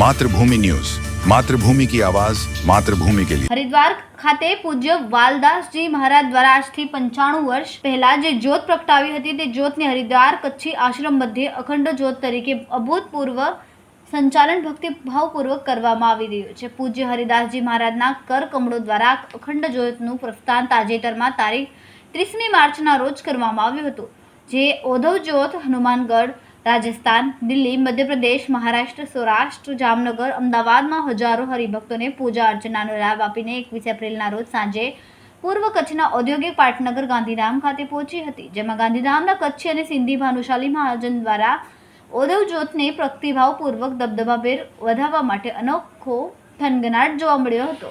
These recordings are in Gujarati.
માતૃભૂમિ ન્યૂઝ. માતૃભૂમિ કી આવાજ, માતૃભૂમિ કે લીએ હરિદ્વાર ખાતે પૂજ્ય વાલદાસજી મહારાજ દ્વારા આજથી પંચાણું વર્ષ પહેલા જે જ્યોત પ્રગટાવી હતી, તે જ્યોતને હરિદ્વાર કચ્છી આશ્રમ મધ્ય અખંડ જ્યોત તરીકે અભૂતપૂર્વ સંચાલન ભક્તિ ભાવપૂર્વક કરવામાં આવી રહ્યું છે. પૂજ્ય હરિદાસજી મહારાજના કર કમળો દ્વારા અખંડ જ્યોતનું પ્રસ્થાન તાજેતરમાં તારીખ ત્રીસમી માર્ચના રોજ કરવામાં આવ્યું હતું. જે ઓધવ જ્યોત હનુમાનગઢ રાજસ્થાન, દિલ્હી, મધ્યપ્રદેશ, મહારાષ્ટ્ર, સૌરાષ્ટ્ર, જામનગર, અમદાવાદમાં હજારો હરિભક્તોને પૂજા અર્ચનાનો લાભ આપીને એકવીસ એપ્રિલના રોજ સાંજે પૂર્વ કચ્છના ઔદ્યોગિક પાટનગર ગાંધીધામ ખાતે પહોંચી હતી, જેમાં ગાંધીધામના કચ્છી અને સિંધી ભાનુશાલી મહાજન દ્વારા ઓદવ જ્યોતને પ્રતિભાવપૂર્વક દબદબાભેર વધાવવા માટે અનોખો થનગનાટ જોવા મળ્યો હતો.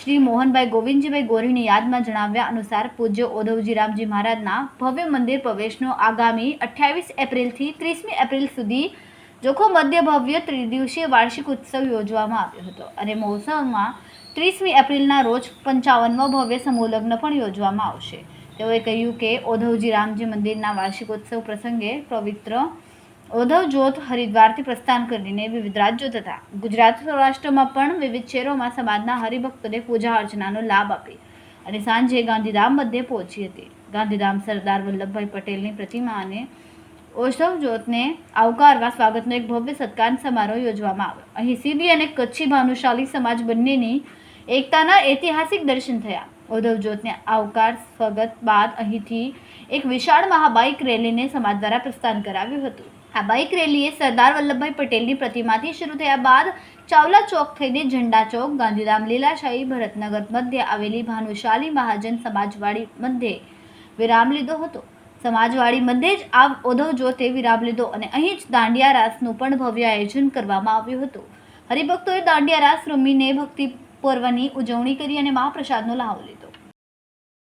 શ્રી મોહનભાઈ ગોવિંદજીભાઈ ગોરીની યાદમાં જણાવ્યા અનુસાર પૂજ્ય ઓધવજી રામજી મહારાજના ભવ્ય મંદિર પ્રવેશનો આગામી અઠ્યાવીસ એપ્રિલથી ત્રીસમી એપ્રિલ સુધી જોખો મધ્ય ભવ્ય ત્રિદિવસીય વાર્ષિક ઉત્સવ યોજવામાં આવ્યો હતો અને મહોત્સવમાં ત્રીસમી એપ્રિલના રોજ પંચાવનમો ભવ્ય સમૂહ પણ યોજવામાં આવશે. તેઓએ કહ્યું કે ઓધવજી રામજી મંદિરના વાર્ષિકોત્સવ પ્રસંગે પવિત્ર ઓધવ જ્યોત હરિદ્વારથી પ્રસ્થાન કરીને વિવિધ રાજ્યો તથા ગુજરાત સૌરાષ્ટ્રમાં પણ વિવિધ શહેરોમાં સમાજના હરિભક્તોને પૂજા અર્ચનાનો લાભ આપી અને સાંજે ગાંધીધામ મધ્યે પહોંચી હતી. ગાંધીધામ સરદાર વલ્લભભાઈ પટેલની પ્રતિમા અને ઓષવ જ્યોતને આવકારવા સ્વાગતનો એક ભવ્ય સત્કાર સમારોહ યોજવામાં આવ્યો. અહીં સીધી અને કચ્છી ભાનુશાલી સમાજ બંનેની એકતાના ઐતિહાસિક દર્શન થયા. ઉદ્ધવ જ્યોતને આવકાર સ્વાગત બાદ અહીંથી એક વિશાળ મહાબાઇક રેલીને સમાજ દ્વારા પ્રસ્થાન કરાવ્યું હતું. આ બાઇક રેલીએ સરદાર વલ્લભભાઈ પટેલની પ્રતિમાથી શરૂ થયા બાદ ચાવલા ચોક થઈને ઝંડા ચોક, ગાંધીધામ લીલાશાહી, ભરતનગર મધ્ય આવેલી ભાનુશાલી મહાજન સમાજવાડી મધ્યે વિરામ લીધો હતો. સમાજવાડી મધ્યે જ આ ઓધવ જોતે વિરામ લીધો અને અહીં જ દાંડિયા રાસનું પણ ભવ્ય આયોજન કરવામાં આવ્યું હતું. હરિભક્તોએ દાંડિયા રાસ રમીને ભક્તિ પર્વની ઉજવણી કરી અને મહાપ્રસાદનો લાભ લીધો.